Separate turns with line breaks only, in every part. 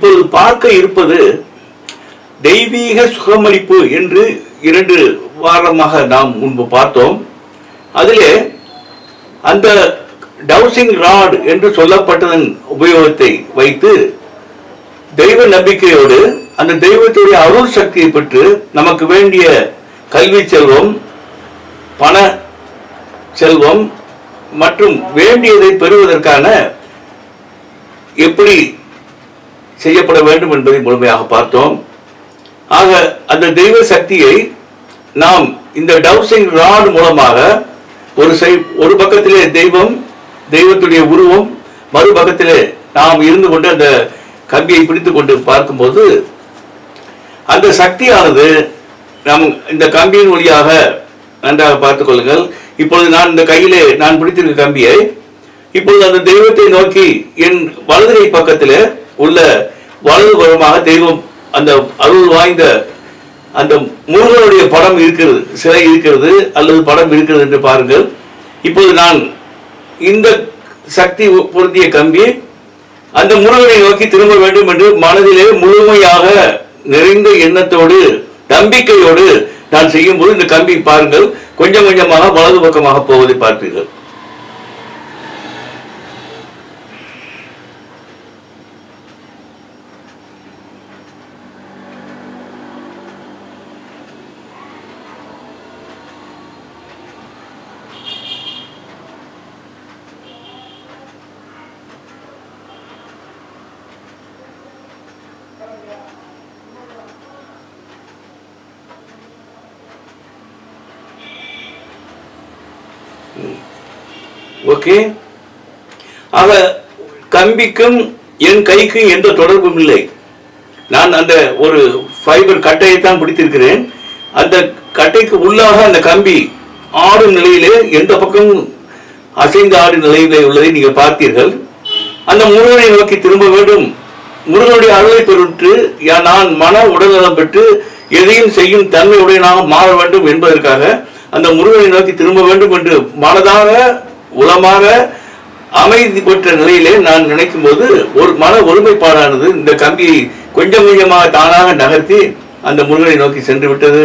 இப்போது இப்பொழுது பார்க்க இருப்பது தெய்வீக சுகமளிப்பு என்று இரண்டு வாரமாக நாம் முன்பு பார்த்தோம். அதிலே அந்த டவுசிங் ராட் என்று சொல்லப்பட்டதன் உபயோகத்தை வைத்து தெய்வ நம்பிக்கையோடு அந்த தெய்வத்துடைய அருள் சக்தியை பெற்று நமக்கு வேண்டிய கல்வி செல்வம் பண செல்வம் மற்றும் வேண்டியதை பெறுவதற்கான எப்படி செய்யப்பட வேண்டும் என்பதை முழுமையாக பார்த்தோம். ஆக அந்த தெய்வ சக்தியை நாம் இந்த டவுசிங் ராட் மூலமாக ஒரு செய் ஒரு பக்கத்திலே தெய்வம் தெய்வத்துடைய உருவம் மறுபக்கத்திலே நாம் இருந்து கொண்டு அந்த கம்பியை பிடித்து கொண்டு பார்க்கும்போது அந்த சக்தியானது நம் இந்த கம்பியின் வழியாக நன்றாக பார்த்துக் கொள்ளுங்கள். இப்பொழுது நான் இந்த கையிலே நான் பிடித்திருக்க கம்பியை இப்பொழுது அந்த தெய்வத்தை நோக்கி என் வலதுகை பக்கத்தில் உள்ள வலதுபுறமாக தெய்வம் அந்த அருள் வாய்ந்த அந்த முருகனுடைய படம் இருக்கிறது சிலை இருக்கிறது அல்லது படம் இருக்கிறது என்று பாருங்கள். இப்போது நான் இந்த சக்தி பொருந்திய கம்பி அந்த முருகனை நோக்கி திரும்ப வேண்டும் என்று மனதிலே முழுமையாக நிறைந்த எண்ணத்தோடு நம்பிக்கையோடு நான் செய்யும்போது இந்த கம்பி பாருங்கள் கொஞ்சம் கொஞ்சமாக வலது பக்கமாக போவதை பார்ப்பீர்கள். ஓகே ஆக கம்பிக்கும் என் கைக்கும் எந்த தொடர்பும் இல்லை. நான் அந்த ஒரு ஃபைபர் கட்டையை தான் பிடித்திருக்கிறேன். அந்த கட்டைக்கு உள்ளாக அந்த கம்பி ஆடும் நிலையிலே எந்த பக்கமும் அசைந்து ஆடும் நிலையிலே உள்ளதை நீங்கள் பார்த்தீர்கள். அந்த முருகனை நோக்கி திரும்ப வேண்டும். முருகனுடைய அருளை பெற்று யா- நான் மன உடல்நலம் பெற்று எதையும் செய்யும் தன்மையுடையனாக மாற வேண்டும் என்பதற்காக அந்த முருகனை நோக்கி திரும்ப வேண்டும் என்று மனதாக உலமாக அமைதி பெற்ற நிலையிலே நான் நினைக்கும் போது ஒரு மன ஒருமைப்பாடானது இந்த கம்பியை கொஞ்சம் கொஞ்சமாக தானாக நகர்த்தி அந்த முருகனை நோக்கி சென்று விட்டது.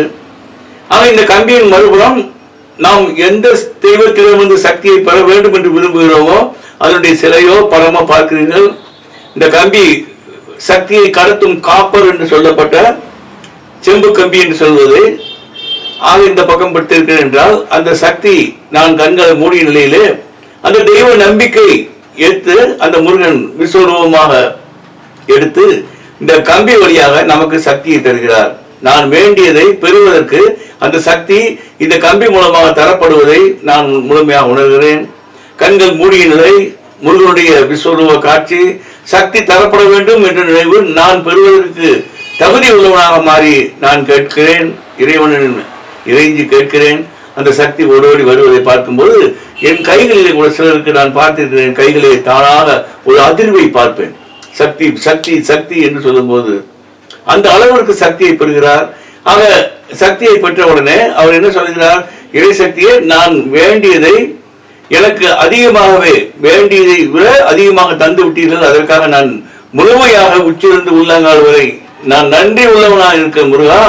ஆனால் இந்த கம்பியின் மறுபுறம் நாம் எந்த தெய்வத்திடமிருந்து சக்தியை பெற வேண்டும் என்று விரும்புகிறோமோ அதனுடைய சிலையோ படமோ பார்க்கிறீர்கள். இந்த கம்பி சக்தியை கடத்தும் காப்பர் என்று சொல்லப்பட்ட செம்பு கம்பி என்று சொல்வது. ஆக இந்த பக்கம் படுத்திருக்கிறேன் என்றால் அந்த சக்தி நான் கண்களை மூடிய நிலையிலே அந்த தெய்வ நம்பிக்கை எடுத்து அந்த முருகன் விஸ்வரூபமாக எடுத்து இந்த கம்பி வழியாக நமக்கு சக்தியை தருகிறார். நான் வேண்டியதை பெறுவதற்கு அந்த சக்தி இந்த கம்பி மூலமாக தரப்படுவதை நான் முழுமையாக உணர்கிறேன். கண்கள் மூடிய நிலை முருகனுடைய விஸ்வரூப காட்சி சக்தி தரப்பட வேண்டும் என்ற நினைவு நான் பெறுவதற்கு தகுதி உள்ளவனாக மாறி நான் கேட்கிறேன். இறைவனின் இறைஞ்சி கேட்கிறேன். அந்த சக்தி ஓடோடி வருவதை பார்க்கும்போது என் கைகளிலே கூட சிலருக்கு நான் பார்த்திருக்கிறேன். கைகளிலே தானாக ஒரு அதிர்வை பார்ப்பேன். சக்தி சக்தி சக்தி என்று சொல்லும்போது அந்த அளவிற்கு சக்தியை பெறுகிறார். ஆக சக்தியை பெற்ற உடனே அவர் என்ன சொல்கிறார்? இறை சக்தியை நான் வேண்டியதை எனக்கு அதிகமாகவே வேண்டியதை விட அதிகமாக தந்து விட்டீர்கள். அதற்காக நான் முழுமையாக உச்சிருந்து உள்ளங்கால் வரை நான் நன்றி உள்ளவனாக இருக்க முருகா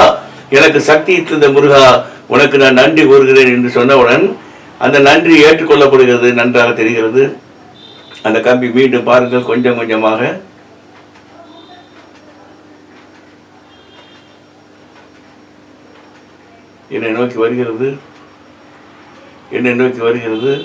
எனக்கு சக்தி தந்த முருகா உனக்கு நான் நன்றி கூறுகிறேன் என்று சொன்னவுடன் அந்த நன்றி ஏற்றுக்கொள்ளப்படுகிறது நன்றாக தெரிகிறது. அந்த கம்பி மீண்டும் பாருங்கள் கொஞ்சம் கொஞ்சமாக. என்னை நோக்கி வருகிறது. என்னை நோக்கி வருகிறது.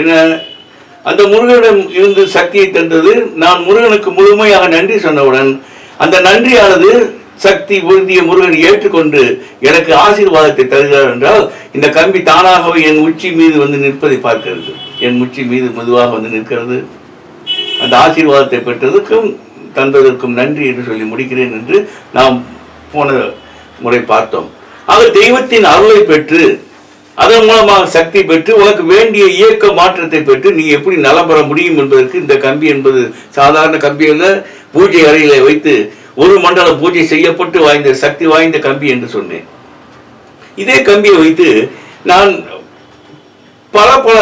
என்ன? அந்த முருகனிடம் இருந்து சக்தியை தந்தது. நான் முருகனுக்கு முழுமையாக நன்றி சொன்னவுடன் அந்த நன்றியானது சக்தி உறுதிய முருகன் ஏற்றுக்கொண்டு எனக்கு ஆசீர்வாதத்தை தருகிறார் என்றால் இந்த கம்பி தானாகவே என் உச்சி மீது வந்து நிற்பதை பார்க்கிறது. என் உச்சி மீது மெதுவாக வந்து நிற்கிறது. அந்த ஆசீர்வாதத்தை பெற்றதுக்கும் தந்ததற்கும் நன்றி என்று சொல்லி முடிக்கிறேன் என்று நாம் போன முறை பார்த்தோம். ஆக தெய்வத்தின் அருளை பெற்று அதன் மூலமாக சக்தி பெற்று உனக்கு வேண்டிய இயக்க மாற்றத்தை பெற்று நீ எப்படி நலம் பெற முடியும் என்பதற்கு இந்த கம்பி என்பது சாதாரண கம்பியில் பூஜை அறையில வைத்து ஒரு மண்டலம் பூஜை செய்யப்பட்டு வாய்ந்த சக்தி வாய்ந்த கம்பி என்று சொன்னேன். இதே கம்பியை வைத்து நான் பல பல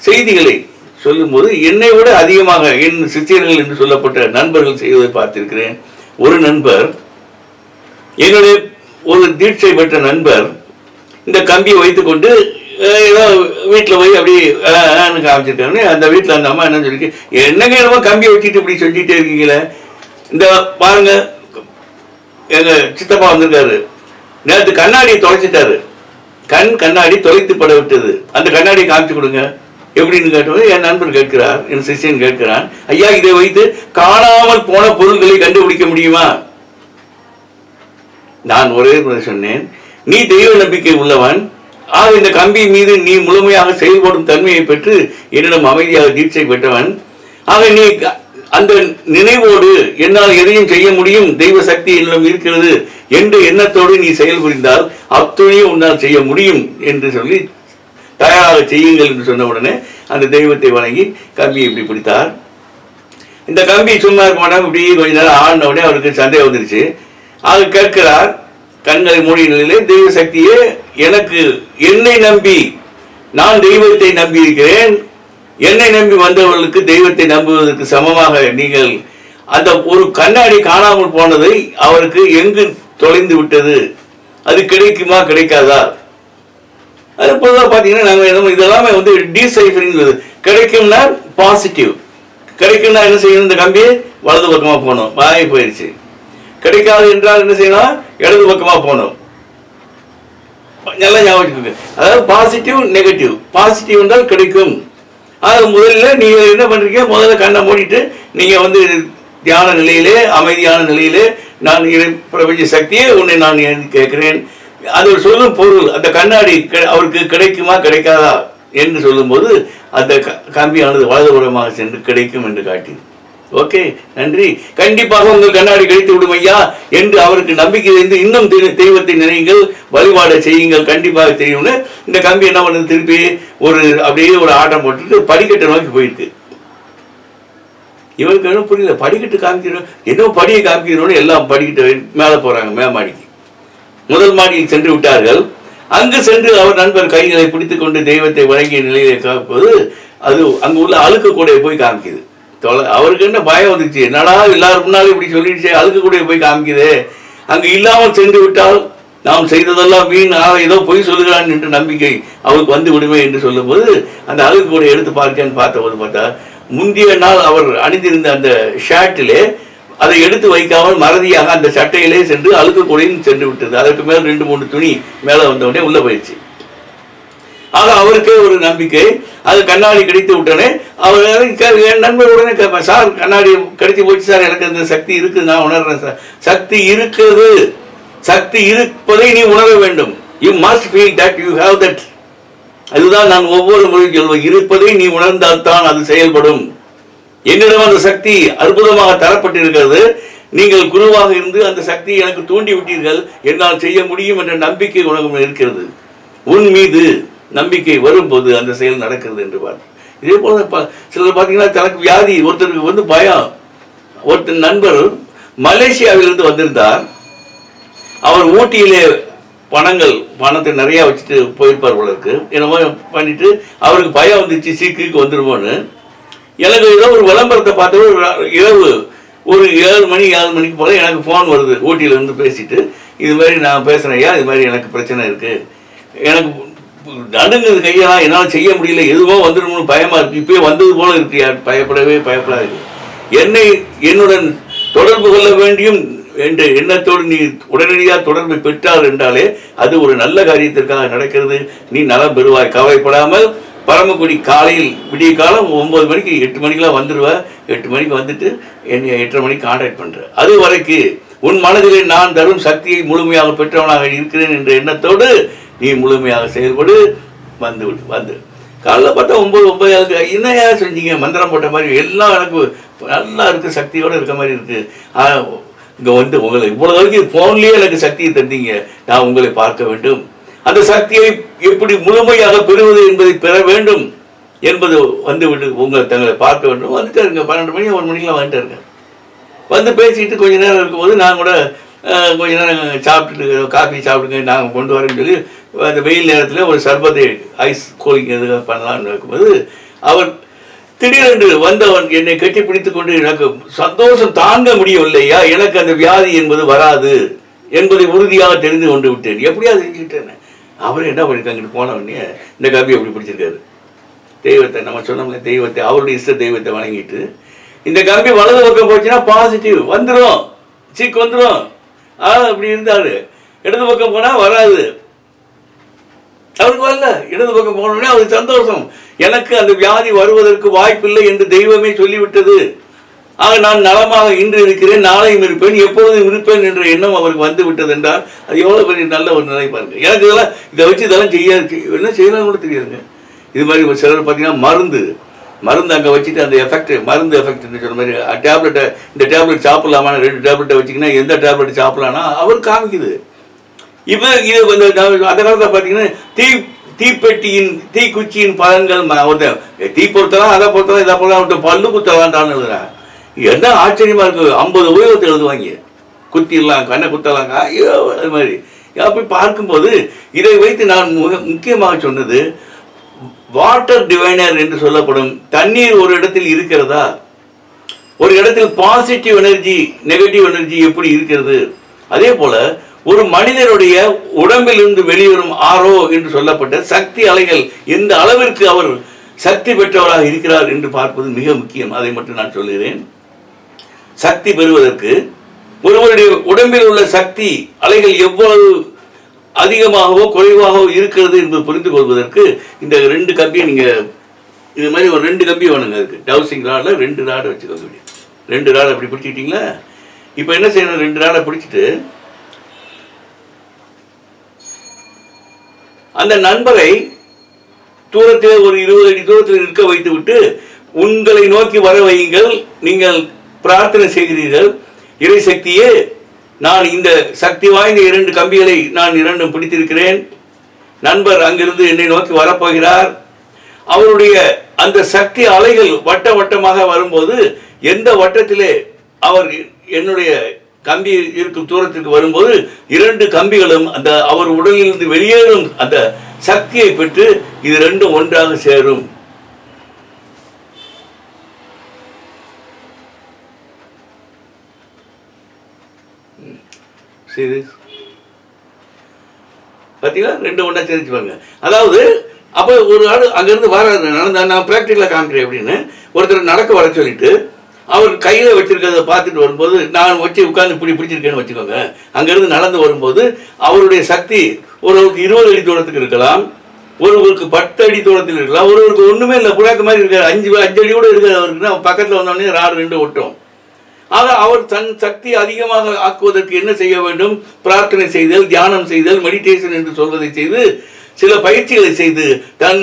செய்திகளை சொல்லும்போது என்னை விட அதிகமாக என் சித்தியர்கள் என்று சொல்லப்பட்ட நண்பர்கள் செய்வதை பார்த்திருக்கிறேன். ஒரு நண்பர் என்னுடைய ஒரு தீட்சை பெற்ற நண்பர் இந்த கம்பியை வைத்துக்கொண்டு ஏதோ வீட்டில் போய் அப்படி அஹ், காமிச்சிருக்காங்க அந்த வீட்டில் அந்த அம்மா என்ன சொல்லிருக்கு என்னங்க என்னமோ கம்பியை வச்சுட்டு இப்படி சொல்லிகிட்டே இருக்கீங்களே? இந்த பாருங்க எங்கள் சித்தப்பா வந்திருக்காரு. நேற்று கண்ணாடியை தொலைச்சிட்டாரு. கண் கண்ணாடி தொலைத்துப்பட விட்டது. அந்த கண்ணாடியை காமிச்சு கொடுங்க. எப்படின்னு கேட்டபோது என் நண்பர் கேட்கிறார் என் சிஷியன் கேட்கிறான். ஐயா இதை வைத்து காணாமல் போன பொருள்களை கண்டுபிடிக்க முடியுமா? நான் ஒரே சொன்னேன் நீ தெய்வ நம்பிக்கை உள்ளவன். ஆக இந்த கம்பி மீது நீ முழுமையாக செயல்படும் தன்மையை பெற்று என்னிடம் அமைதியாக தீட்சை பெற்றவன். ஆக நீ அந்த நினைவோடு என்னால் எதையும் செய்ய முடியும். தெய்வ சக்தி என்னிடம் இருக்கிறது என்று எண்ணத்தோடு நீ செயல்புரிந்தால் அத்துணையும் உன்னால் செய்ய முடியும் என்று சொல்லி தயாராக செய்யுங்கள் என்று சொன்ன உடனே அந்த தெய்வத்தை வணங்கி கம்பியை இப்படி பிடித்தார். இந்த கம்பி சும்மா இருக்க மாட்டாங்க. இப்படி கொஞ்ச நேரம் ஆடின உடனே அவருக்கு சந்தேகம் வந்துருச்சு. ஆக கேட்கிறார் கண்களை மூடிய நிலையிலே தெய்வ சக்தியே எனக்கு என்னை நம்பி நான் தெய்வத்தை நம்பி இருக்கிறேன் என்னை நம்பி வந்தவர்களுக்கு தெய்வத்தை நம்புவதற்கு சமமாக நீங்கள் அந்த ஒரு கண்ணாடி காணாமல் போனதை அவருக்கு எங்கு தொலைந்து விட்டது? அது கிடைக்குமா கிடைக்காதா? அது பொதுவாக பார்த்தீங்கன்னா நாங்கள் எதுவும் இதெல்லாமே வந்து டீசைஃபரிங் கிடைக்கும்னா பாசிட்டிவ் கிடைக்கும்னா என்ன செய்யணும் இந்த கம்பியை வலது பக்கமாக போகணும் மாறி போயிடுச்சு. கிடைக்காது என்றால் என்ன செய்யணும்? இடது பக்கமாக போகணும். நல்லா ஞாபகம் அதாவது பாசிட்டிவ் நெகட்டிவ் பாசிட்டிவ் என்றால் கிடைக்கும். அது முதல்ல நீங்க என்ன பண்றீங்க? முதல்ல கண்ணை மூடிட்டு நீங்க வந்து தியான நிலையிலே அமைதியான நிலையிலே நான் பிரபஞ்ச சக்தியே உன்னை நான் கேட்கிறேன்? அது சொல்லும் பொருள். அந்த கண்ணாடி அவருக்கு கிடைக்குமா கிடைக்காதா? என்று சொல்லும்போது அந்த க- கம்பியானது வலதுபுறமாக சென்று கிடைக்கும் என்று காட்டியது ஓகே நன்றி. கண்டிப்பாக உங்கள் கண்ணாடி கழித்து விடும் ஐயா என்று அவருக்கு நம்பிக்கை இருந்து இன்னும் தெய்வத்தை நினைங்கள் வழிபாடு செய்யுங்கள் கண்டிப்பாக தெரியும்னு. இந்த கம்பி என்ன பண்ணுது திருப்பி? ஒரு அப்படியே ஒரு ஆட்டம் போட்டுட்டு படிக்கட்டை நோக்கி போயிருக்கு. இவருக்கு என்ன புரியல. படிக்கட்டு காமிக்கிறோம். என்ன படியை காமிக்கிறோன்னு எல்லாம் படிக்கட்டு மேலே போறாங்க மேமாடிக்கு. முதல் மாடியில் சென்று விட்டார்கள். அங்கு சென்று அவர் நண்பர் கைகளை பிடித்துக்கொண்டு தெய்வத்தை வழங்கிய நிலையிலே காப்பது அது அங்கு உள்ள அழுக்கு கூடைய போய் காமிக்குது. தொலை அவருக்கு என்ன பயம் வந்துச்சு? என்னடா எல்லாரும் முன்னாலும் இப்படி சொல்லிடுச்சு அழுக்கு கூட போய் காமிக்குதே. அங்கு இல்லாமல் சென்று விட்டால் நாம் செய்ததெல்லாம் வீண். ஆக ஏதோ பொய் சொல்லுகிறான் என்று நம்பிக்கை அவருக்கு வந்து விடுமே என்று சொல்லும்போது அந்த அழுக்கு கூட எடுத்து பார்க்கன்னு பார்த்தபோது பார்த்தா முந்தைய நாள் அவர் அணிந்திருந்த அந்த ஷர்ட்டிலே அதை எடுத்து வைக்காமல் மறதியாக அந்த சட்டையிலே சென்று அழுக்கு கூடையும் சென்று விட்டது. அதற்கு மேல் ரெண்டு மூணு துணி மேலே வந்தவுடனே உள்ளே போயிடுச்சு. அது அவருக்கே ஒரு நம்பிக்கை. அது கண்ணாடி கிடைத்து விட்டனே அவர் என் நண்பர் உடனே கேட்பேன் சார் கண்ணாடி கிடைத்து போச்சு சார் எனக்கு அந்த சக்தி இருக்குது நான் உணர்றேன் சார். சக்தி இருக்குது. சக்தி இருப்பதை நீ உணர வேண்டும். You must feel that you have that அதுதான் நான் ஒவ்வொரு முறையும் சொல்வேன் இருப்பதை நீ உணர்ந்தால்தான் அது செயல்படும். என்னிடம் அந்த சக்தி அற்புதமாக தரப்பட்டிருக்கிறது. நீங்கள் குருவாக இருந்து அந்த சக்தியை எனக்கு தூண்டி விட்டீர்கள். என்னால் செய்ய முடியும் என்ற நம்பிக்கை உனக்கு இருக்கிறது. உன் மீது நம்பிக்கை வரும்போது அந்த செயல் நடக்கிறது என்று பார்த்து இதே போல ப- சிலர் பார்த்தீங்கன்னா தனக்கு வியாதி ஒருத்தருக்கு வந்து பயம். ஒருத்தர் நண்பர் மலேசியாவிலிருந்து வந்திருந்தார். அவர் ஊட்டியிலே பணங்கள் பணத்தை நிறையா வச்சுட்டு போயிருப்பார் உலருக்கு என்னமோ பண்ணிட்டு அவருக்கு பயம் வந்துச்சு சீக்கிக்கு வந்துருமோன்னு. எனக்கு ஏதோ ஒரு விளம்பரத்தை பார்த்து ஒரு இரவு ஒரு ஏழு மணி ஏழு மணிக்கு போல எனக்கு ஃபோன் வருது ஊட்டியிலேருந்து பேசிட்டு. இது மாதிரி நான் பேசுகிறேன் ஐயா இது மாதிரி எனக்கு பிரச்சனை இருக்குது எனக்கு நடுங்குது கையெல்லாம் என்னால் செய்ய முடியல. எதுவோ வந்துடணும்னு பயமா இருக்கு. இப்பயே வந்தது போல இருக்கு பயப்படவே பயப்படாது என்னை என்னுடன் தொடர்பு கொள்ள வேண்டியும் என்ற எண்ணத்தோடு நீ உடனடியாக தொடர்பு பெற்றார் என்றாலே அது ஒரு நல்ல காரியத்திற்காக நடக்கிறது. நீ நலம் பெறுவாய். கவலைப்படாமல் பரமக்குடி காலையில் விடிய காலம் ஒன்பது மணிக்கு எட்டு மணிக்கெல்லாம் வந்துடுவேன் எட்டு மணிக்கு வந்துட்டு என்னை எட்டரை மணிக்கு கான்டாக்ட் பண்ணுறேன் அது வரைக்கும் உன் மனதிலே நான் தரும் சக்தியை முழுமையாக பெற்றவனாக இருக்கிறேன் என்ற எண்ணத்தோடு நீ முழுமையாக செயல்படு வந்து விடு வந்து. காலைல பார்த்தா ஒம்பது ஒன்பது என்ன என்னையா செஞ்சீங்க? மந்திரம் போட்ட மாதிரி எல்லாம் எனக்கு நல்லா இருக்குது சக்தியோடு இருக்க மாதிரி இருக்குது இங்கே வந்து உங்களை இவ்வளோ வரைக்கும் ஃபோன்லேயே எனக்கு சக்தியை தந்தீங்க. நான் உங்களை பார்க்க வேண்டும். அந்த சக்தியை எப்படி முழுமையாக பெறுவது என்பதை பெற வேண்டும் என்பது வந்து விட்டு உங்களை தங்களை பார்க்க வேண்டும். வந்துட்டாருங்க பன்னெண்டு மணி ஒரு மணிக்கெலாம் வந்துட்டாருங்க வந்து பேசிக்கிட்டு கொஞ்ச நேரம் இருக்கும்போது நான் கூட கொஞ்ச நேரம் சாப்பிட்டுட்டு காஃபி சாப்பிடுங்க நாங்கள் கொண்டு வரேன்னு சொல்லி அந்த வெயில் நேரத்தில் ஒரு சர்பத்தை ஐஸ் கூலிங் எதுக்காக பண்ணலாம்னு இருக்கும்போது அவர் திடீரென்று வந்தவன் என்னை கட்டி பிடித்து கொண்டு எனக்கு சந்தோஷம் தாங்க முடியவில்லையா? எனக்கு அந்த வியாதி என்பது வராது என்பதை உறுதியாக தெரிந்து கொண்டு விட்டேன். எப்படியா தெரிஞ்சுக்கிட்டேன் அவரே என்ன பண்ணிருக்காங்க போன இந்த காபி எப்படி பிடிச்சிருக்காரு. தெய்வத்தை நம்ம சொன்னோம்ல தெய்வத்தை அவருடைய இஷ்ட தெய்வத்தை வணங்கிட்டு இந்த கம்பி வலது பக்கம் போச்சுன்னா பாசிட்டிவ் வந்துடும் சீக் வந்துடும் ஆ அப்படி இருந்தாரு. இடது பக்கம் போனால் வராது. அவருக்கு வரல. இடது பக்கம் போனோடனே அவருக்கு சந்தோஷம். எனக்கு அந்த வியாதி வருவதற்கு வாய்ப்பில்லை என்று தெய்வமே சொல்லிவிட்டது. ஆக நான் நலமாக இன்று இருக்கிறேன் நாளையும் இருப்பேன் எப்பொழுதும் இருப்பேன் என்ற எண்ணம் அவருக்கு வந்து விட்டது என்றால் அது எவ்வளோ பெரிய நல்ல ஒரு நிலை பாருங்க. எனக்கு இதெல்லாம் இதை வச்சு இதெல்லாம் செய்ய என்ன செய்யலாம் கூட தெரியாதுங்க. இது மாதிரி ஒரு சிலர் பார்த்தீங்கன்னா மருந்து மருந்து அங்கே வச்சுட்டு அந்த எஃபெக்ட் மருந்து எஃபெக்ட்ன்னு சொன்ன மாதிரி டேப்லெட்டை இந்த டேப்லெட் சாப்பிட்லாமா ரெண்டு டேப்லெட்டை வச்சிங்கன்னா எந்த டேப்லெட் சாப்பிடலாம்னா அவர் காமிக்குது. இப்போ இது வந்து அந்த காலத்தில் பார்த்தீங்கன்னா தீ தீப்பெட்டியின் தீக்குச்சியின் பலன்கள் ஒருத்தன் தீ பொறுத்தலாம் அதை பொறுத்தலாம் இதை பொறுத்தலாம் அவன் பல்லு குத்தலான்டான்னு எழுதுறான் என்ன ஆச்சரியமாக இருக்குது ஐம்பது உபயோகத்தை எழுதுவாங்க. குத்திடலாம் கண்ணை குத்தலாம் ஐயோ அது மாதிரி. அப்படி பார்க்கும்போது இதை வைத்து நான் முக முக்கியமாக சொன்னது வாட்டர் டிவைனர் என்று சொல்லப்படும் தண்ணீர் ஒரு இடத்தில் இருக்கிறதா? ஒரு இடத்தில் பாசிட்டிவ் எனர்ஜி நெகட்டிவ் எனர்ஜி எப்படி இருக்கிறது? அதே போல் ஒரு மனிதனுடைய உடம்பில் இருந்து வெளிவரும் ஆரோ என்று சொல்லப்பட்ட சக்தி அலைகள் எந்த அளவிற்கு அவர் சக்தி பெற்றவராக இருக்கிறார் என்று பார்ப்பது மிக முக்கியம். அதை மட்டும் நான் சொல்கிறேன் சக்தி பெறுவதற்கு ஒருவருடைய உடம்பில் உள்ள சக்தி அலைகள் எவ்வளவு அதிகமாகவோ குறைவாகவோ இருக்கிறது என்பது புரிந்து கொள்வதற்கு இந்த ரெண்டு கம்பியை நீங்கள் இது மாதிரி ஒரு ரெண்டு கம்பி வேணுங்க அதுக்கு. டவுசிங் ராடில் ரெண்டு ராடை வச்சுக்கோங்க ரெண்டு ராடை அப்படி பிடிச்சிக்கிட்டீங்களா? இப்போ என்ன செய்யணும்? ரெண்டு ராடை பிடிச்சிட்டு அந்த நண்பரை தூரத்தில் ஒரு இருபது அடி தூரத்தில் நிற்க வைத்துவிட்டு உங்களை நோக்கி வர வையுங்கள் நீங்கள் பிரார்த்தனை செய்கிறீர்கள். இறை சக்தியே நான் இந்த சக்தி வாய்ந்த இரண்டு கம்பிகளை நான் இரண்டும் பிடித்திருக்கிறேன். நண்பர் அங்கிருந்து என்னை நோக்கி வரப்போகிறார். அவருடைய அந்த சக்தி அலைகள் வட்ட வட்டமாக வரும்போது எந்த வட்டத்திலே அவர் என்னுடைய கம்பி இருக்கும் தூரத்திற்கு வரும்போது இரண்டு கம்பிகளும் அந்த அவர் உடலிலிருந்து வெளியேறும் அந்த சக்தியை பெற்று இது ரெண்டும் ஒன்றாக சேரும். See பார்த்தீங்களா ரெண்டு ஒன்றா தெரிஞ்சு பாருங்க. அதாவது அப்போ ஒரு ஆள் அங்கேருந்து வர நடந்த நான் ப்ராக்டிக்கலாக காமிக்கிறேன் அப்படின்னு ஒருத்தர் நடக்க வர சொல்லிட்டு அவர் கையில் வச்சிருக்கிறத பார்த்துட்டு வரும்போது நான் வச்சு உட்காந்து இப்படி பிடிச்சிருக்கேன்னு வச்சுக்கோங்க. அங்கேருந்து நடந்து வரும்போது அவருடைய சக்தி ஒருவருக்கு இருபது அடி தூரத்துக்கு இருக்கலாம். ஒருவருக்கு பத்து அடி தூரத்தில் இருக்கலாம். ஒருவருக்கு ஒன்றுமே இல்லை. புழாக்க மாதிரி இருக்காரு. அஞ்சு அஞ்சு அடி கூட இருக்காது அவருக்கு பக்கத்தில் வந்தோடனே ராடு ரெண்டு ஒட்டும் ஆக அவர் தன் சக்தி அதிகமாக ஆக்குவதற்கு என்ன செய்ய வேண்டும்? பிரார்த்தனை செய்தல் தியானம் செய்தல் மெடிடேஷன் என்று சொல்வதை செய்து சில பயிற்சிகளை செய்து தன்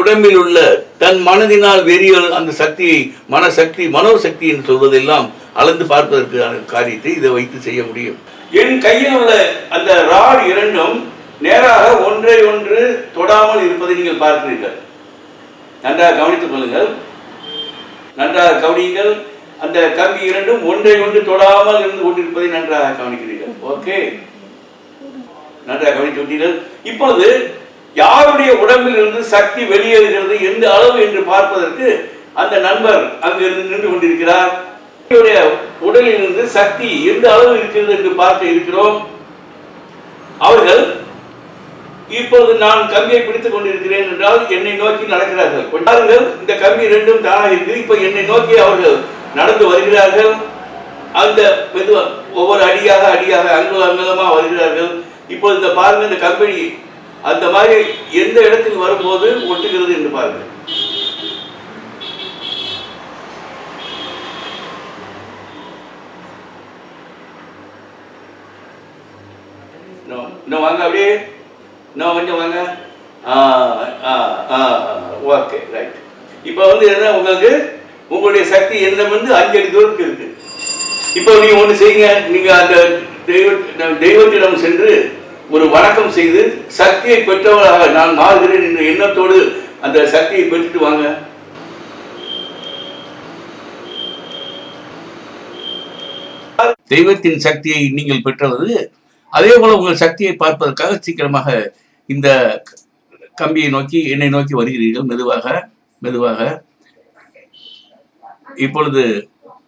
உடம்பில் உள்ள தன் மனதினால் வெறியல் அந்த சக்தியை மனசக்தி மனோசக்தி என்று சொல்வதெல்லாம் அளந்து பார்ப்பதற்கு காரியத்தை இதை வைத்து செய்ய முடியும். என் கையில் உள்ள அந்த ராட் இரண்டும் நேராக ஒன்றை ஒன்று தொடாமல் இருப்பதை நீங்கள் பார்க்கிறீர்கள். நன்றாக கவனித்துக் கொள்ளுங்கள். நன்றாக கவனியுங்கள். அந்த கம்பி இரண்டும் ஒன்றை ஒன்று தொடாமல் இருந்து கொண்டிருப்பதை நன்றாக கவனிக்கிறீர்கள். ஓகே. நன்றாக கவனித்து விட்டீர்கள் இப்பொழுது யாருடைய உடம்பில் இருந்து சக்தி வெளியேறுகிறது எந்த அளவு என்று பார்ப்பதற்கு அந்த நண்பர் அங்கிருந்து நின்று கொண்டிருக்கிறார். உடலில் இருந்து சக்தி எந்த அளவு இருக்கிறது என்று பார்க்க இருக்கிறோம். அவர்கள் இப்போது நான் கம்பியை பிடித்துக் கொண்டிருக்கிறேன் என்றால் என்னை நோக்கி நடக்கிறார்கள். பாருங்கள் இந்த கம்பி ரெண்டும் தானாக இருக்குது இப்ப என்னை நோக்கி அவர்கள் நடந்து வருகிறார்கள். அந்த மெதுவா ஒவ்வொரு அடியாக அடியாக அங்குல அங்குலமா வருகிறார்கள். இப்போது இந்த பாருங்க இந்த கம்பெனி அந்த மாதிரி எந்த இடத்துக்கு வரும்போது ஒட்டுகிறது என்று பாருங்க இன்னும் வாங்க அப்படியே. இன்னும் கொஞ்சம் வாங்க. ஆ ஆ ஆ ஓகே ரைட் இப்போ வந்து என்ன உங்களுக்கு உங்களுடைய சக்தி எண்ணம் வந்து அஞ்சு அடி தூரத்துக்கு இருக்கு. இப்போ நீங்க ஒன்று செய்யுங்க. நீங்க அந்த தெய்வ தெய்வத்திடம் சென்று ஒரு வணக்கம் செய்து சக்தியை பெற்றவராக நான் மாறுகிறேன் என்ற எண்ணத்தோடு அந்த சக்தியை பெற்றுட்டு வாங்க. தெய்வத்தின் சக்தியை நீங்கள் பெற்றது அதே போல உங்கள் சக்தியை பார்ப்பதற்காக சீக்கிரமாக இந்த கம்பியை நோக்கி என்னை நோக்கி வருகிறீர்கள். மெதுவாக மெதுவாக. இப்பொழுது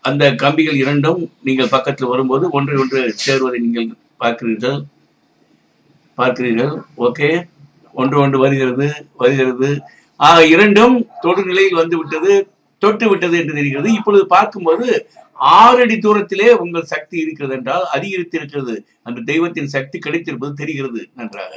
அந்த கம்பிகள் இரண்டும் நீங்கள் பக்கத்தில் வரும்போது ஒன்றை ஒன்று சேருவதை நீங்கள் பார்க்கிறீர்கள். பார்க்கிறீர்கள். ஓகே ஒன்று ஒன்று வருகிறது வருகிறது. ஆக இரண்டும் தொடு நிலையில் வந்து விட்டது தொட்டு விட்டது என்று தெரிகிறது. இப்பொழுது பார்க்கும்போது ஆறு அடி தூரத்திலே உங்கள் சக்தி இருக்கிறது என்றால் அதிகரித்து இருக்கிறது அந்த தெய்வத்தின் சக்தி கிடைத்திருப்பது தெரிகிறது நன்றாக.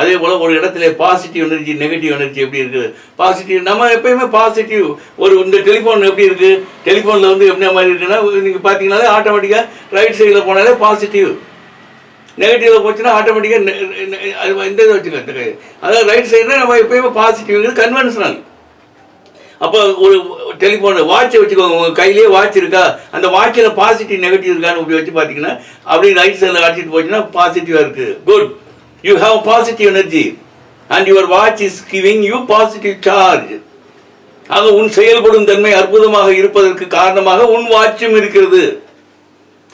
அதே போல ஒரு இடத்துல பாசிட்டிவ் எனர்ஜி நெகட்டிவ் எனர்ஜி எப்படி இருக்குது? பாசிட்டிவ் நம்ம எப்பயுமே பாசிட்டிவ் ஒரு இந்த டெலிஃபோன் எப்படி இருக்கு? டெலிஃபோனில் வந்து என்ன மாதிரி இருக்குன்னா நீங்கள் பார்த்தீங்கன்னாலே ஆட்டோமேட்டிக்காக ரைட் சைடில் போனாலே பாசிட்டிவ் நெகட்டிவ்ல போச்சுன்னா ஆட்டோமேட்டிக்காக அது இந்த இதை வச்சுக்க அதாவது ரைட் சைடில் நம்ம எப்பயுமே பாசிட்டிவ்ங்கிறது கன்வென்ஷனல் அப்போ ஒரு டெலிஃபோன் வாட்சை வச்சுக்கோங்க. உங்கள் கையிலேயே வாட்ச் இருக்கா? அந்த வாட்சில் பாசிட்டிவ் நெகட்டிவ் இருக்கான்னு இப்படி வச்சு பார்த்தீங்கன்னா அப்படி ரைட் சைடில் அடிச்சிட்டு போச்சுன்னா பாசிட்டிவாக இருக்குது good you have positive energy and your watch is giving you positive charge ஆக உன் செயல்படும் தன்மை அற்புதமாக இருப்பதற்கு காரணமாக உன் வாட்சும் இருக்கிறது.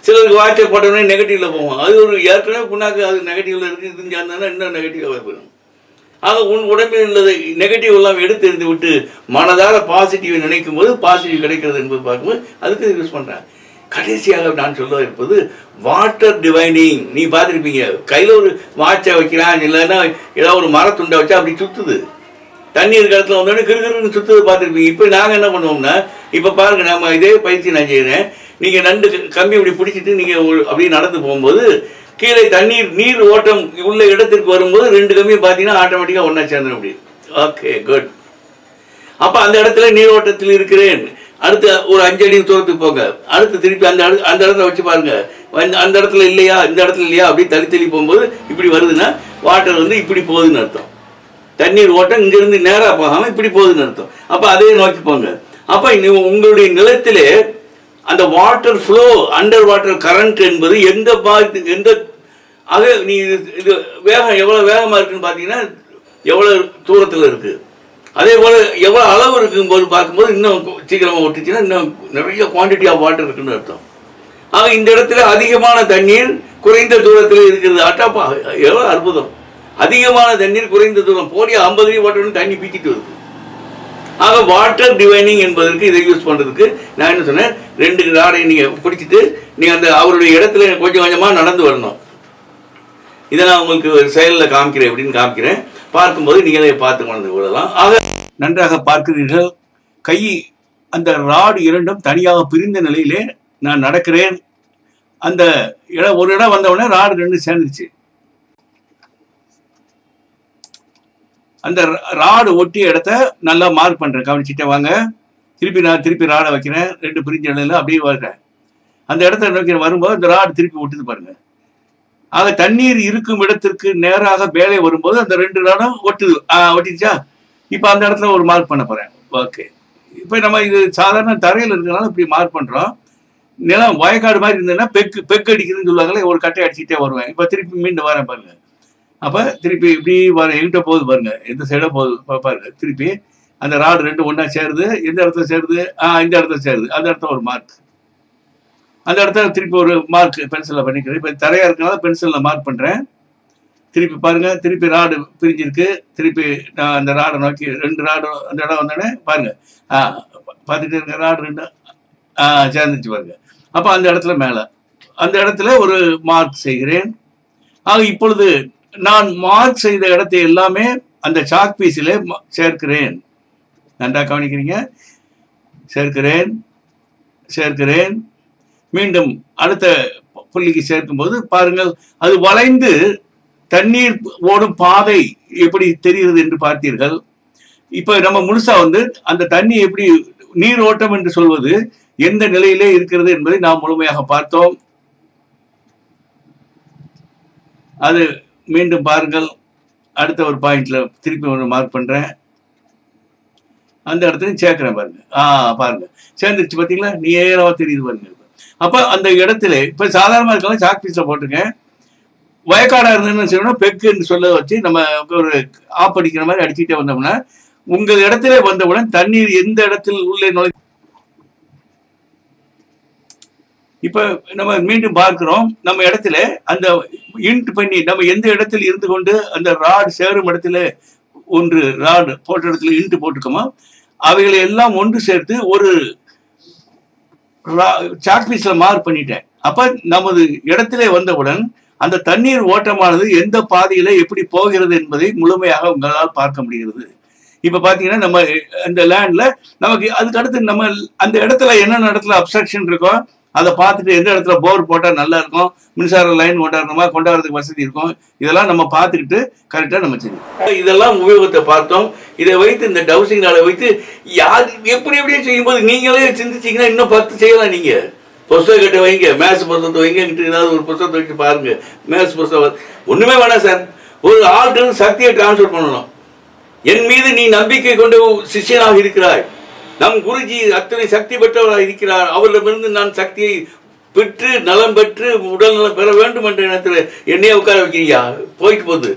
சிலருக்கு வாட்சை போட்டோடனே நெகட்டிவ்ல போவோம் அது ஒரு ஏற்கனவே புண்ணாக்கு அது நெகட்டிவ்ல இருக்கு இது சேர்ந்தானா இன்னும் நெகட்டிவாக போயிடும். ஆக உன் உடம்பில் உள்ளதை நெகட்டிவ் எல்லாம் எடுத்து விட்டு மனதார பாசிட்டிவ் நினைக்கும் போது பாசிட்டிவ் கிடைக்கிறது என்பது பார்க்கும்போது அதுக்கு யூஸ் பண்றேன் கடைசியாக நான் சொல்ல இருப்பது வாட்டர் டிவைனிங் நீ பார்த்துருப்பீங்க கையில் ஒரு வாட்சை வைக்கிறான் இல்லைன்னா ஏதாவது ஒரு மரத்துண்டை வச்சா அப்படி சுத்துது. தண்ணி இருக்கிற இடத்துல வந்தோடனே கிருகிருன்னு சுத்துறது பார்த்துருப்பீங்க. இப்போ நாங்கள் என்ன பண்ணுவோம்னா இப்போ பாருங்க நம்ம இதே பயிற்சி நான் செய்கிறேன் நீங்கள் நண்டு க- கம்பி இப்படி பிடிச்சிட்டு நீங்கள் அப்படியே நடந்து போகும்போது கீழே தண்ணீர் நீர் ஓட்டம் உள்ள இடத்திற்கு வரும்போது ரெண்டு கம்பியும் பார்த்தீங்கன்னா ஆட்டோமேட்டிக்காக ஒன்றா சேர்ந்துடும் அப்படி. ஓகே குட் அப்போ அந்த இடத்துல நீர் ஓட்டத்தில் இருக்கிறேன். அடுத்து ஒரு அஞ்சு அடி தூரத்துக்கு போங்க. அடுத்து திருப்பி அந்த அந்த இடத்துல வச்சு பாருங்க. அந்த இடத்துல இல்லையா இந்த இடத்துல இல்லையா அப்படி தள்ளி தள்ளி போகும்போது இப்படி வருதுன்னா வாட்டர் வந்து இப்படி போகுதுன்னு அர்த்தம். தண்ணீர் ஓட்டம் இங்கேருந்து நேராக போகாமல் இப்படி போகுதுன்னு அர்த்தம். அப்போ அதே நோக்கி போங்க. அப்போ நீ- உங்களுடைய நிலத்திலே அந்த water flow under water current என்பது எந்த பாதி எந்த ஆக நீ இது இது வேகம் எவ்வளோ வேகமாக இருக்குன்னு பார்த்தீங்கன்னா எவ்வளோ தூரத்தில் இருக்குது அதே போல் எவ்வளோ அளவு இருக்கும் போது பார்க்கும்போது இன்னும் சீக்கிரமாக ஒட்டுச்சுன்னா இன்னும் நிறைய குவான்டிட்டி ஆஃப் வாட்டர் இருக்குன்னு அர்த்தம். ஆக இந்த இடத்துல அதிகமான தண்ணீர் குறைந்த தூரத்தில் இருக்கிறது. அட்டாப்பா எவ்வளோ அற்புதம். அதிகமான தண்ணீர் குறைந்த தூரம். போடிய ஐம்பது அடி வாட்டர் தண்ணி பீச்சிட்டு வருது. ஆக வாட்டர் டிவைனிங் என்பதற்கு இதை யூஸ் பண்ணுறதுக்கு நான் என்ன சொன்னேன்? ரெண்டு ராடை நீங்கள் குடிச்சிட்டு நீங்கள் அந்த அவருடைய இடத்துல கொஞ்சம் கொஞ்சமாக நடந்து வரணும். இதை நான் உங்களுக்கு செயலில் காமிக்கிறேன் அப்படின்னு காமிக்கிறேன். பார்க்கும்போது நீங்களே பார்த்து கொண்டு விடலாம் ஆக நன்றாக பார்க்கிறீர்கள். கை அந்த ராடு இரண்டும் தனியாக பிரிந்த நிலையிலே நான் நடக்கிறேன். அந்த இடம் ஒரு இடம் வந்தவுடனே ராடு ரெண்டு சேர்ந்துச்சு அந்த ராடு ஒட்டிய இடத்த நல்லா மார்க் பண்றேன். கவனிச்சுட்டே வாங்க. திருப்பி நான் திருப்பி ராடை வைக்கிறேன். ரெண்டு பிரிஞ்ச இடையில அப்படியே வருகிறேன் அந்த இடத்த நோக்கி வரும்போது அந்த ராடு திருப்பி ஒட்டுது பாருங்க. ஆக தண்ணீர் இருக்கும் இடத்திற்கு நேராக வேலை வரும்போது அந்த ரெண்டு ராடும் ஒட்டுது. ஆ, இப்போ அந்த இடத்துல ஒரு மார்க் பண்ண போறேன். ஓகே. இப்போ நம்ம இது சாதாரண தரையில் இருக்கிறனால இப்படி மார்க் பண்றோம். நிலம் வயக்காடு மாதிரி இருந்ததுன்னா பெக்கு பெக்கு அடிக்கிறதுன்னு சொல்லுவாங்களே ஒரு கட்டை அடிச்சுட்டே வருவேன். இப்போ திருப்பி மீண்டும் வரேன் பாருங்க. அப்ப திருப்பி இப்படி வர எங்கிட்ட போகுது பாருங்க. எந்த சைடோ போகுது பாருங்க. திருப்பி அந்த ராடு ரெண்டு ஒன்றா சேருது. எந்த இடத்துல சேருது? ஆ இந்த இடத்துல சேருது. அந்த இடத்துல ஒரு மார்க் அந்த இடத்துல திருப்பி ஒரு மார்க் பென்சிலில் பண்ணிக்கிறேன். இப்போ தரையா இருக்கனால பென்சிலில் மார்க் பண்றேன். திருப்பி பாருங்க. திருப்பி ராடு பிரிஞ்சிருக்கு. திருப்பி நான் அந்த ராடை நோக்கி ரெண்டு ராடு அந்த இடம் வந்தோடனே பாருங்க. ஆ பார்த்துட்டு இருக்க ராடு ரெண்டு ஆ சேர்ந்துச்சு பாருங்க. அப்போ அந்த இடத்துல மேலே. அந்த இடத்துல ஒரு மார்க் செய்கிறேன். ஆக இப்பொழுது நான் மார்க் செய்த இடத்தை எல்லாமே அந்த சாக் பீஸில் ம- சேர்க்கிறேன். நன்றா கவனிக்கிறீங்க? சேர்க்கிறேன். சேர்க்கிறேன். மீண்டும் அடுத்த புள்ளிக்கு சேர்க்கும்போது பாருங்கள் அது வளைந்து தண்ணீர் ஓடும் பாதை எப்படி தெரிகிறது என்று பார்த்தீர்கள். இப்போ நம்ம முழுசா வந்து அந்த தண்ணி எப்படி நீர் ஓட்டம் என்று சொல்வது எந்த நிலையிலே இருக்கிறது என்பதை நாம் முழுமையாக பார்த்தோம். அது மீண்டும் பாருங்கள். அடுத்த ஒரு பாயிண்ட்ல திருப்பி ஒன்று மார்க் பண்றேன். அந்த இடத்துலையும் சேர்க்கிறேன் பாருங்க. ஆ பாருங்க. சேர்ந்துருச்சு பார்த்தீங்களா நேரவா தெரியுது பாருங்க. அப்ப அந்த இடத்துல இப்ப சாதாரணமா இருக்கலாம் சாக் பீஸ்ல போட்டிருக்கேன். வயக்காடா இருந்ததுன்னு பெக்குன்னு சொல்ல வச்சு நம்ம ஒரு ஆப் அடிக்கிற மாதிரி அடிச்சுட்டே வந்தோம்னா உங்கள் இடத்துல வந்தவுடன் தண்ணீர் எந்த இடத்தில் உள்ளே நுழை இப்ப நம்ம மீண்டும் பார்க்கிறோம். நம்ம இடத்துல அந்த இன்ட் பண்ணி நம்ம எந்த இடத்தில் இருந்து கொண்டு அந்த ராடு சேரும் இடத்துல ஒன்று ராடு போட்ட இடத்துல இன்ட் போட்டுக்கோமா அவைகளை எல்லாம் ஒன்று சேர்த்து ஒரு சாக் பீஸ்ல மார்க் பண்ணிட்டேன். அப்ப நமது இடத்திலே வந்தவுடன் அந்த தண்ணீர் ஓட்டமானது எந்த பாதையில எப்படி போகிறது என்பதை முழுமையாக உங்களால் பார்க்க முடிகிறது. இப்ப பாத்தீங்கன்னா நம்ம அந்த லேண்ட்ல நமக்கு அதுக்கு அடுத்து நம்ம அந்த இடத்துல என்னென்ன இடத்துல அப்ஸ்ட்ரக்ஷன் இருக்கோ அதை பார்த்துட்டு எந்த இடத்துல போர் போட்டால் நல்லா இருக்கும் மின்சார லைன் கொண்டாடணுமா கொண்டாடுறதுக்கு வசதி இருக்கும். இதெல்லாம் நம்ம பார்த்துக்கிட்டு கரெக்டாக நம்ம செய்யணும். இதெல்லாம் உபயோகத்தை பார்த்தோம். இதை வைத்து இந்த டவுசிங் நாளை வைத்து யார் எப்படி எப்படியே செய்யும்போது நீங்களே சிந்திச்சீங்கன்னா இன்னும் பத்து செய்யலாம் நீங்கள் புஸ்தகம் புஸ்தகத்தை வைங்க மேத்ஸ் புஸ்தகத்தை வைங்க ஏதாவது ஒரு புஸ்தகத்தை வச்சு பாருங்க. மேத்ஸ் புஸ்தகம் ஒன்றுமே வேணாம் சார் ஒரு ஆள்கிட்ட சக்தியை டிரான்ஸ்ஃபர் பண்ணணும். என் மீது நீ நம்பிக்கை கொண்டு சிஷ்யனாக இருக்கிறாய். நம் குருஜி அத்தனை சக்தி பெற்றவராக இருக்கிறார். அவரிடமிருந்து நான் சக்தியை பெற்று நலம் பெற்று உடல் நலம் பெற வேண்டும் என்ற இடத்துல என்னையே உட்கார வைக்கிறியா போயிட்டு போகுது.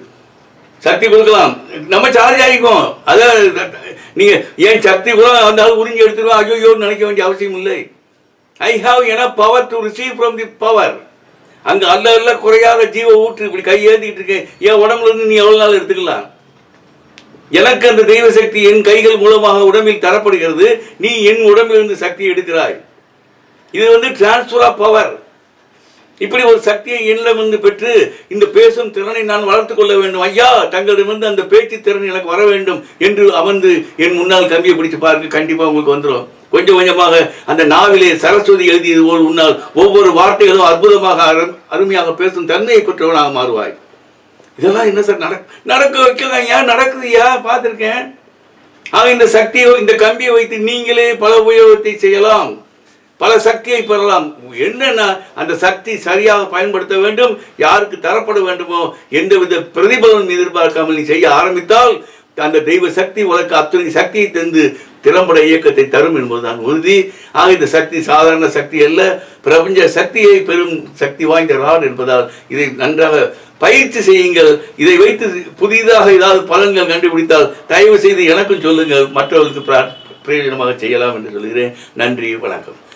சக்தி கொடுக்கலாம். நம்ம சார்ஜ் ஆகிக்கும் அதான் நீங்க ஏன் சக்தி கூட அந்த ஆள் உறிஞ்சி எடுத்துருவோம் ஐயோ நினைக்க வேண்டிய அவசியம் இல்லை. ஐ ஹாவ் என power to receive from the power அங்கே அல்ல அல்ல குறையாத ஜீவ ஊற்று இப்படி கை ஏந்திக்கிட்டு இருக்கேன். என் உடம்புல இருந்து நீ எவ்வளோ நாள் எடுத்துக்கலாம்? எனக்கு அந்த தெய்வ சக்தி என் கைகள் மூலமாக உடம்பில் தரப்படுகிறது நீ என் உடம்பிலிருந்து சக்தி எடுக்கிறாய். இது வந்து டிரான்ஸ்ஃபர் ஆஃப் பவர் இப்படி ஒரு சக்தியை என்னிடமிருந்து பெற்று இந்த பேசும் திறனை நான் வளர்த்துக் கொள்ள வேண்டும். ஐயா தங்களிடமிருந்து அந்த பேச்சு திறன் எனக்கு வர வேண்டும் என்று அமர்ந்து என் முன்னால் கம்பியை பிடிச்சு பாருங்க கண்டிப்பாக உங்களுக்கு வந்துடும் கொஞ்சம் கொஞ்சமாக அந்த நாவிலே சரஸ்வதி எழுதியது போல் உன்னால் ஒவ்வொரு வார்த்தைகளும் அற்புதமாக அருமையாக பேசும் தன்மையை பெற்றவனாக மாறுவாய். இதெல்லாம் என்ன சார் நடக்க நடக்க வைக்கலாம் ஏன் நடக்குதுயா பார்த்துருக்கேன்? ஆக இந்த சக்தியை இந்த கம்பியை வைத்து நீங்களே பல உபயோகத்தை செய்யலாம். பல சக்தியை பெறலாம். என்னென்ன அந்த சக்தி சரியாக பயன்படுத்த வேண்டும்? யாருக்கு தரப்பட வேண்டுமோ? எந்தவித பிரதிபலனும் எதிர்பார்க்காமல் நீ செய்ய ஆரம்பித்தால் அந்த தெய்வ சக்தி உனக்கு அத்தனை சக்தியை தந்து திறம்பட இயக்கத்தை தரும் என்பதுதான் உறுதி. ஆக இந்த சக்தி சாதாரண சக்தி அல்ல. பிரபஞ்ச சக்தியை பெரும் சக்தி வாய்ந்த ராட் என்பதால் இதை நன்றாக பயிற்சி செய்யுங்கள். இதை வைத்து புதிதாக ஏதாவது பலன்கள் கண்டுபிடித்தால் தயவு செய்து எனக்கும் சொல்லுங்கள். மற்றவர்களுக்கு பிரா- பிரயோஜனமாக செய்யலாம் என்று சொல்கிறேன். நன்றி வணக்கம்.